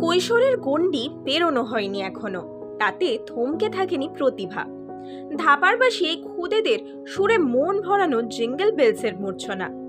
কৈশোরের গণ্ডি পেরোনো হয়নি এখনও। তাতে থমকে থাকেনি প্রতিভা। ধাপারবাসী এই খুদেদের সুরে মন ভরানো জিঙ্গেল বেলসের মূর্ছনা।